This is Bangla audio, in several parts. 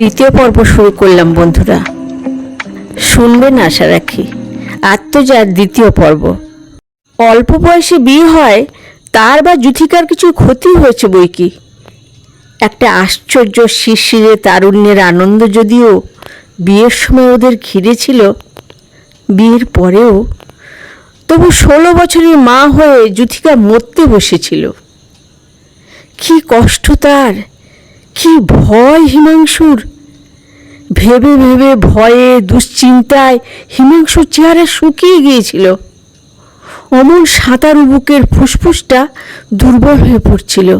দ্বিতীয় পর্ব শুরু করলাম, বন্ধুরা। শুনবেন আশা রাখি। আত্মজার দ্বিতীয় পর্ব। অল্প বয়সে বিয়ে হয়, তার বা যুথিকার কিছু ক্ষতি হয়েছে বই কি? একটা আশ্চর্য শিরশিরে তারুণ্যের আনন্দ যদিও বিয়ের সময় ওদের ঘিরে ছিল, বিয়ের পরেও। তবু ষোলো বছরের মা হয়ে যুথিকা মরতে বসেছিল। কি কষ্ট তার! কি ভয় হিমাংশুর? ভেবে ভেবে ভয়ে, দুশ্চিন্তায় হিমাংশুর চেহারা শুকিয়ে গিয়েছিল। অমন সাঁতারু বুকের ফুসফুসটা দুর্বল হয়ে পড়ছিল।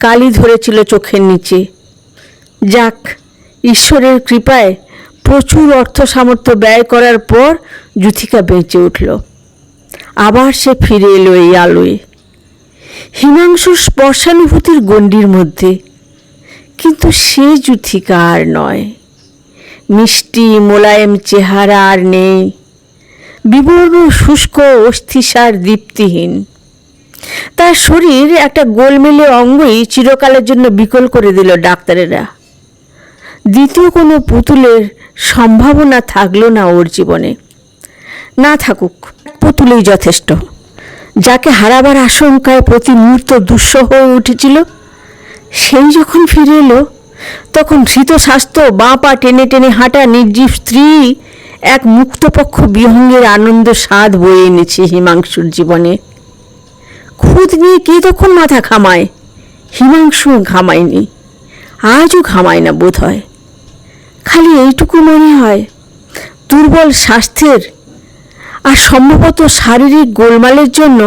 কালি ধরেছিল চোখের নিচে। যাক, ঈশ্বরের কৃপায় প্রচুর অর্থ সামর্থ্য ব্যয় করার পর যুথিকা বেঁচে উঠল। আবার সে ফিরে এলো এই আলোয়। হিমাংশুর স্পর্শানুভূতির গণ্ডির মধ্যে কিন্তু সে জুথিকা আর নয়? মিষ্টি মোলায়েম চেহারা আর নেই। বিবর্ণ শুষ্ক অস্থিসার দীপ্তিহীন। তার শরীর একটা গোলমেলে অঙ্গই চিরকালের জন্য বিকল করে দিল ডাক্তারেরা। দ্বিতীয় কোনো পুতুলের সম্ভাবনা থাকল না ওর জীবনে। না থাকুক, পুতুলেই যথেষ্ট। যাকে হারাবার আশঙ্কায় প্রতি মুহূর্ত দুঃসহ হয়ে উঠেছিল সেই যখন ফিরে এলো, তখন ধৃত স্বাস্থ্য, বাঁ পা টেনে টেনে হাঁটা নির্জীব স্ত্রী এক মুক্তপক্ষ বিহঙ্গের আনন্দ স্বাদ বয়ে এনেছে হিমাংশুর জীবনে। খুদ নিয়ে কে তখন মাথা ঘামায়? হিমাংশু ঘামায়নি, আজও ঘামায় না বোধ হয় খালি এইটুকু মনে হয়, দুর্বল স্বাস্থ্যের আর সম্ভবত শারীরিক গোলমালের জন্য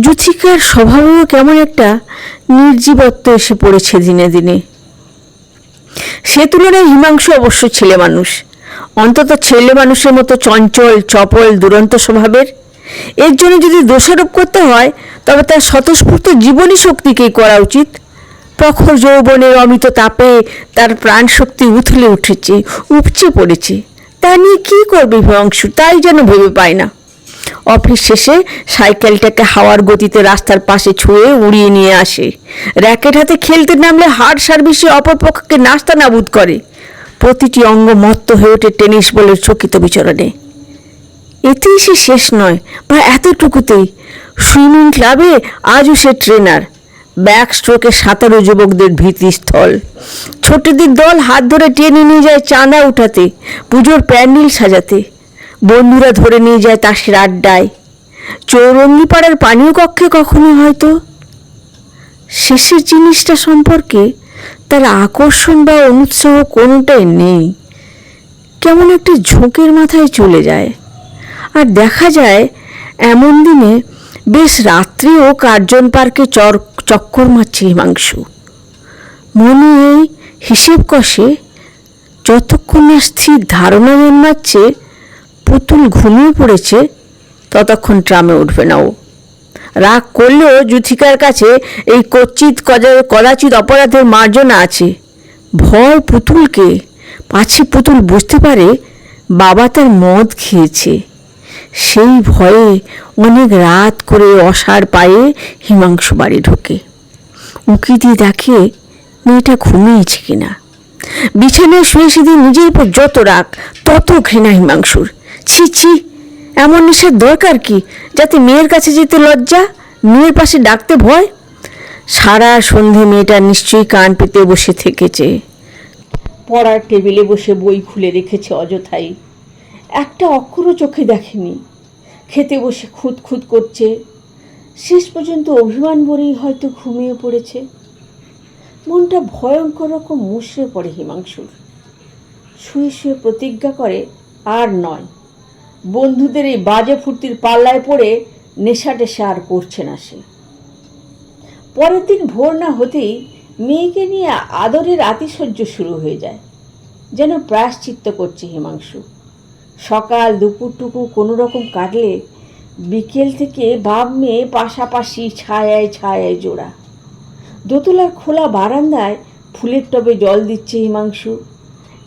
জুথিকার স্বভাবেও কেমন একটা নির্জীবত্ব এসে পড়েছে দিনে দিনে। সে তুলনায় হিমাংশু অবশ্য ছেলে মানুষ। অন্তত ছেলে মানুষের মতো চঞ্চল, চপল, দুরন্ত স্বভাবের। এর জন্য যদি দোষারোপ করতে হয়, তবে তার স্বতঃস্ফূর্ত জীবনী শক্তিকেই করা উচিত। প্রখর যৌবনের অমিত তাপে তার প্রাণ শক্তি উথলে উঠেছে, উপচে পড়েছে। তা নিয়ে কী করবে হিমাংশু? তাই যেন ভেবে পায় না। অফিস শেষে সাইকেলটাকে হাওয়ার গতিতে রাস্তার পাশে ছুঁয়ে উড়িয়ে নিয়ে আসে। র্যাকেট হাতে খেলতে নামলে হার্ট সার্ভিসে অপরপক্ষকে নাস্তা নাবুদ করে। প্রতিটি অঙ্গ মত্ত হয়ে ওঠে টেনিস বলের চকিত বিচরণে। এতেই সে শেষ নয়, বা এতটুকুতেই। সুইমিং ক্লাবে আজও সে ট্রেনার। ব্যাক স্ট্রোকে সাঁতারু যুবকদের ভীতিস্থল। ছোটদের দল হাত ধরে টেনে নিয়ে যায় চাঁদা উঠাতে, পুজোর প্যান্ডেল সাজাতে। বন্ধুরা ধরে নিয়ে যায় তাসের আড্ডায়। চৌরঙ্গি পাড়ার পানীয় কক্ষে কখনো হয়তো। শেষের জিনিসটা সম্পর্কে তার আকর্ষণ বা অনুৎসাহ কোনোটাই নেই। কেমন একটা ঝোঁকের মাথায় চলে যায়। আর দেখা যায়, এমন দিনে বেশ রাত্রিও কার্জন পার্কে চর, চক্কর মারছে হিমাংশু। মনে এই হিসেব কষে যতক্ষণ না স্থির ধারণা জন্মাচ্ছে পুতুল ঘুমিয়ে পড়েছে, ততক্ষণ ট্রামে উঠবে না ও। রাগ করলেও যুথিকার কাছে এই কচ্চিত কজা- কদাচিৎ অপরাধের মার্জনা আছে। ভয় পুতুলকে, পাছে পুতুল বুঝতে পারে বাবা তার মদ খেয়েছে। সেই ভয়ে অনেক রাত করে অসার পায়ে হিমাংশু বাড়ি ঢোকে। উঁকি দিয়ে দেখে মেয়েটা ঘুমিয়েছে কিনা। বিছানায় শুয়ে সেদিন নিজের উপর যত রাগ, তত ঘৃণা হিমাংশুর। ছি ছি, এমন নেশার দরকার কি? যাতে মেয়ের কাছে যেতে লজ্জা, মেয়ের পাশে ডাকতে ভয়? সারা সন্ধে মেয়েটা নিশ্চয়ই কান পেতে বসে থেকেছে। পড়ার টেবিলে বসে বই খুলে রেখেছে অযথাই। একটা অক্ষরও চোখে দেখেনি। খেতে বসে খুঁত খুঁত করছে। শেষ পর্যন্ত অভিমান বলেই হয়তো ঘুমিয়ে পড়েছে। মনটা ভয়ঙ্কর রকম মুষড়ে পড়ে হিমাংশুর। শুয়ে শুয়ে প্রতিজ্ঞা করে, আর নয়। বন্ধুদের এই বাজে ফুর্তির পাল্লায় পড়ে নেশা টেশা আর করছে না সে। পরের দিন ভোর না হতেই মেয়েকে নিয়ে আদরের আতিশয্য শুরু হয়ে যায়। যেন প্রায়শ্চিত্ত করছে হিমাংশু। সকাল দুপুরটুকু কোনো রকম কাটলে বিকেল থেকে বাপ মেয়ে পাশাপাশি ছায়ায় ছায়ায় জোড়া। দোতলার খোলা বারান্দায় ফুলের টবে জল দিচ্ছে হিমাংশু।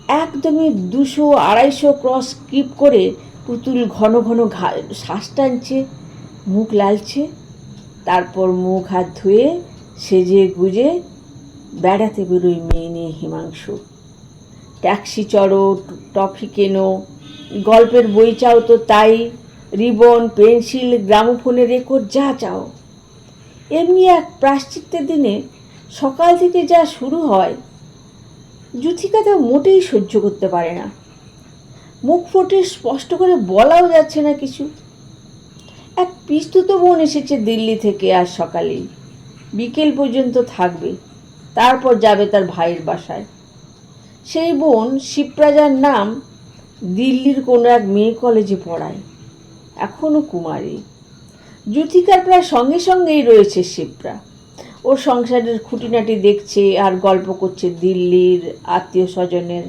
একদমই দুশো আড়াইশো ক্রস স্কিপ করে পুতুল ঘন ঘন ঘা শ্বাস টানছে, মুখ লালছে। তারপর মুখ হাত ধুয়ে সেজে গুজে বেড়াতে বেরোয় মেয়ে নিয়ে হিমাংশু। ট্যাক্সি চড়ো টফি কেনো, গল্পের বই চাও তো তাই, রিবন, পেন্সিল গ্রামোফোনের রেকর্ড যা চাও। এমনি এক প্রাশ্চিত্যের দিনে সকাল থেকে যা শুরু হয় জুথিকা তা মোটেই সহ্য করতে পারে না। মুখ ফুটে স্পষ্ট করে বলাও যাচ্ছে না কিছু। এক পিস্তুত বোন এসেছে দিল্লি থেকে আজ সকালেই বিকেল পর্যন্ত থাকবে, তারপর যাবে তার ভাইয়ের বাসায়। সেই বোন শিবরাজার নাম দিল্লির কোনো এক মেয়ে কলেজে পড়ায় এখনও কুমারী। জুথিকার প্রায় সঙ্গে সঙ্গেই রয়েছে শিবরা ওর সংসারের খুঁটিনাটি দেখছে আর গল্প করছে দিল্লির আত্মীয় স্বজনের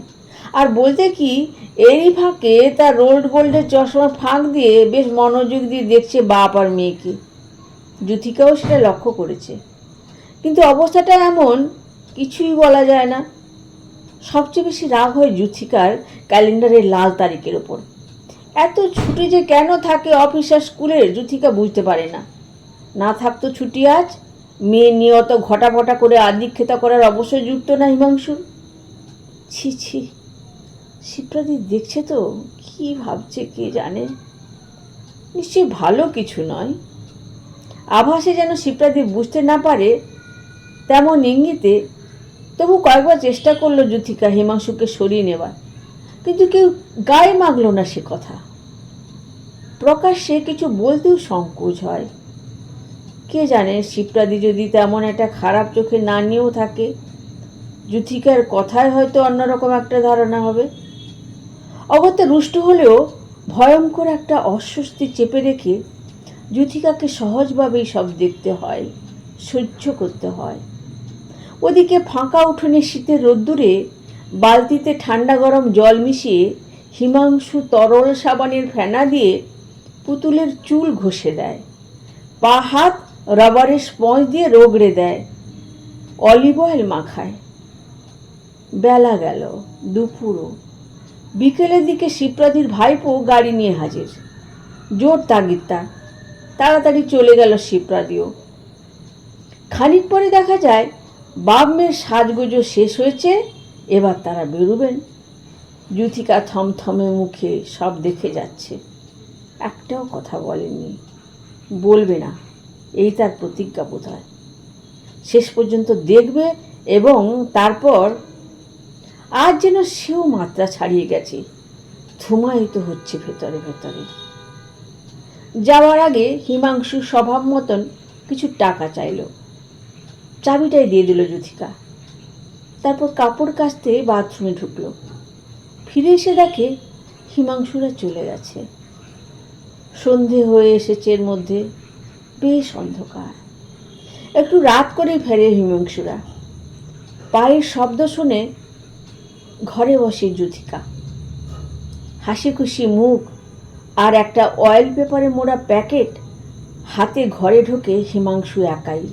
আর বলতে কি, এরই ফাঁকে তার রোল্ড গোল্ডের চশমা ফাঁক দিয়ে বেশ মনোযোগ দিয়ে দেখছে বাপ আর মেয়েকে। জুথিকাও সেটা লক্ষ্য করেছে। কিন্তু অবস্থাটা এমন, কিছুই বলা যায় না। সবচেয়ে বেশি রাগ হয় জুথিকার ক্যালেন্ডারের লাল তারিখের ওপর। এত ছুটি যে কেন থাকে অফিস আর স্কুলের জুথিকা বুঝতে পারে না। না থাকতো ছুটি আজ, মেয়ে নিয়ে অত ঘটা করে আদিক্ষেতা করার অবশ্যই যুক্ত না হিমাংশুর ছি ছি। শিপ্রাদি দেখছে তো, কি ভাবছে কে জানে? নিশ্চয়ই ভালো কিছু নয়। আভাসে যেন শিপ্রাদি বুঝতে না পারে, তেমন ইঙ্গিতে তবু কয়েকবার চেষ্টা করল যুথিকা হিমাংশুকে সরিয়ে নেবার কিন্তু কেউ গায়ে মাগলো না সে কথা। প্রকাশ্যে কিছু বলতেও সংকোচ হয়। কে জানে শিবপ্রাদি যদি তেমন একটা খারাপ চোখে না নিয়েও থাকে, যুথিকার কথায় হয়তো অন্যরকম একটা ধারণা হবে। অগত্যা রুষ্ট হলেও ভয়ঙ্কর একটা অস্বস্তি চেপে রেখে যুথিকাকে সহজভাবেই সব দেখতে হয়, সহ্য করতে হয়। ওদিকে ফাঁকা উঠোনে শীতের রোদ্দুরে বালতিতে ঠান্ডা গরম জল মিশিয়ে হিমাংশু তরল সাবানের ফেনা দিয়ে পুতুলের চুল ঘষে দেয়। পা, হাত রবারের স্পঞ্জ দিয়ে রোগড়ে দেয়। অলিভ অয়েল মাখায়। বেলা গেল, দুপুরও। বিকেলের দিকে শিপ্রাদির ভাইপো গাড়ি নিয়ে হাজির। জোর তাগিদ তার তাড়াতাড়ি চলে গেল শিপ্রাদিও খানিক পরে দেখা যায়, বাপ মেয়ের সাজগোজো শেষ হয়েছে, এবার তারা বেরোবেন। যুথিকা থমথমে মুখে সব দেখে যাচ্ছে। একটাও কথা বলেননি। বলবে না, এই তার প্রতিজ্ঞা বোধ হয় শেষ পর্যন্ত দেখবে এবং তারপর আজ যেন সেও মাত্রা ছাড়িয়ে গেছে, ধুমায়িত হচ্ছে ভেতরে ভেতরে। যাওয়ার আগে হিমাংশু স্বভাব মতন কিছু টাকা চাইলো। চাবিটাই দিয়ে দিল যুথিকা। তারপর কাপড় কাচতে বাথরুমে ঢুকলো। ফিরে এসে দেখে হিমাংশুরা চলে গেছে। সন্ধে হয়ে এসেছে এর মধ্যে, বেশ অন্ধকার। একটু রাত করেই ফেরে হিমাংশুরা। পায়ের শব্দ শুনে ঘরে বসে যুথিকা হাসি খুশি মুখ আর একটা অয়েল পেপারে মোড়া প্যাকেট হাতে ঘরে ঢোকে হিমাংশু একাই।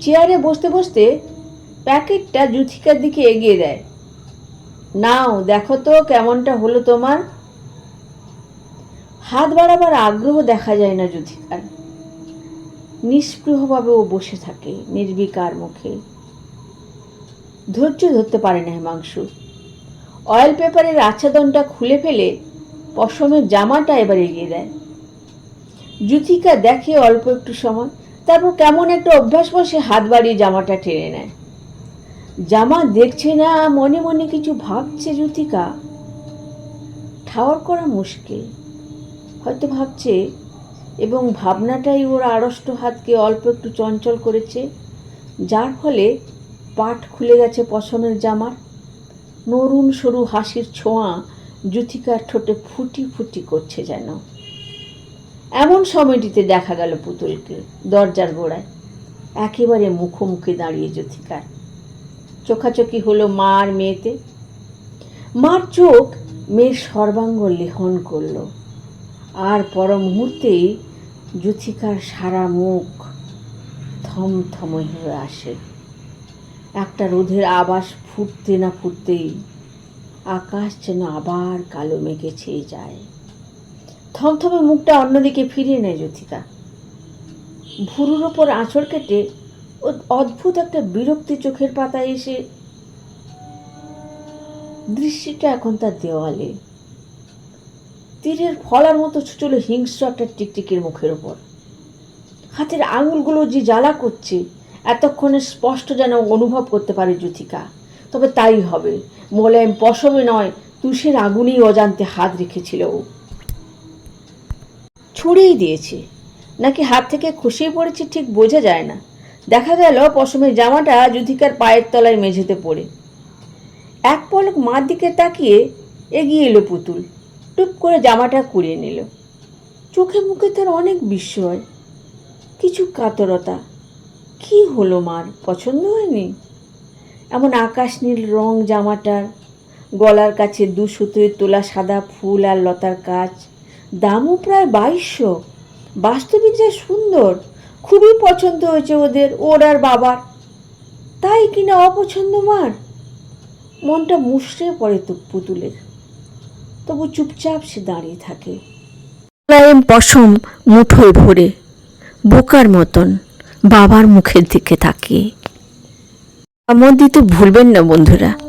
চেয়ারে বসতে বসতে প্যাকেটটা জুথিকার দিকে এগিয়ে দেয়। নাও, দেখো তো কেমনটা হলো তোমার। হাত বাড়াবার আগ্রহ দেখা যায় না যুথিকার নিষ্পৃহভাবে ও বসে থাকে নির্বিকার মুখে। ধৈর্য ধরতে পারে না হিমাংশু। অয়েল পেপারের আচ্ছাদনটা খুলে ফেলে পশমের জামাটা এবার এগিয়ে দেয়। যুথিকা দেখে অল্প একটু সময়, তারপর কেমন একটা অভ্যাস বসে হাত বাড়িয়ে জামাটা টেনে নেয়। জামা দেখছে না, মনে মনে কিছু ভাবছে যুথিকা ঠাওয়ার করা মুশকিল। হয়তো ভাবছে, এবং ভাবনাটাই ওর আড়ষ্ট হাতকে অল্প একটু চঞ্চল করেছে, যার ফলে পাট খুলে গেছে পশমের জামার নরুন সরু হাসির ছোঁয়া জুথিকার ঠোঁটে ফুটি ফুটি করছে যেন। এমন সময়টিতে দেখা গেল পুতুলকে দরজার গোড়ায়। একেবারে মুখোমুখি দাঁড়িয়ে যুথিকার চোখাচোখি হলো মা আর মেয়েতে। মার চোখ মেয়ের সর্বাঙ্গ লেহন করল। আর পর মুহূর্তেই যুথিকার সারা মুখ থমথম হয়ে আসে। একটা রোধের আবাস ফুটতে না ফুটতেই আকাশ যেন আবার কালো মেঘে ছেয়ে যায়। থমথমে মুখটা অন্যদিকে ফিরিয়ে নেয় যুথিকা ভুরুর ওপর আঁচড় কেটে অদ্ভুত একটা বিরক্তি চোখের পাতায় এসে দৃষ্টিটা এখন তার দেওয়ালে। তীরের ফলার মতো ছুটল হিংস্র একটা টিকটিকির মুখের ওপর। হাতের আঙুলগুলো যে জ্বালা করছে এতক্ষণে স্পষ্ট যেন অনুভব করতে পারে জ্যোতিকা। তবে তাই হবে। মোলায়েম পশমে নয়, তুষের আগুনেই অজান্তে হাত রেখেছিল ও। ছুঁড়েই দিয়েছে। নাকি হাত থেকে খসিয়ে পড়েছে ঠিক বোঝা যায় না। দেখা গেল পশমের জামাটা যুথিকার পায়ের তলায় মেঝেতে পড়ে। এক পলক মার দিকে তাকিয়ে এগিয়ে এলো পুতুল। টুপ করে জামাটা কুড়িয়ে নিল। চোখে মুখে তার অনেক বিস্ময়, কিছু কাতরতা কি হলো মার? পছন্দ হয়নি? এমন আকাশ নীল রং জামাটার, গলার কাছে দু সুতোয় তোলা সাদা ফুল আর লতার কাজ। দামও প্রায় বাইশশো। বাস্তবিক যা সুন্দর, খুবই পছন্দ হয়েছে ওদের, ওর আর বাবার। তাই কিনা অপছন্দ মার? মনটা মুষড়ে পড়ে তো পুতুলের। তবু চুপচাপ সে দাঁড়িয়ে থাকে। পশম মুঠোয় ভরে, বোকার মতন। বাবার মুখের দিকে তাকিয়ে। আমোদ দিতে ভুলবেন না বন্ধুরা।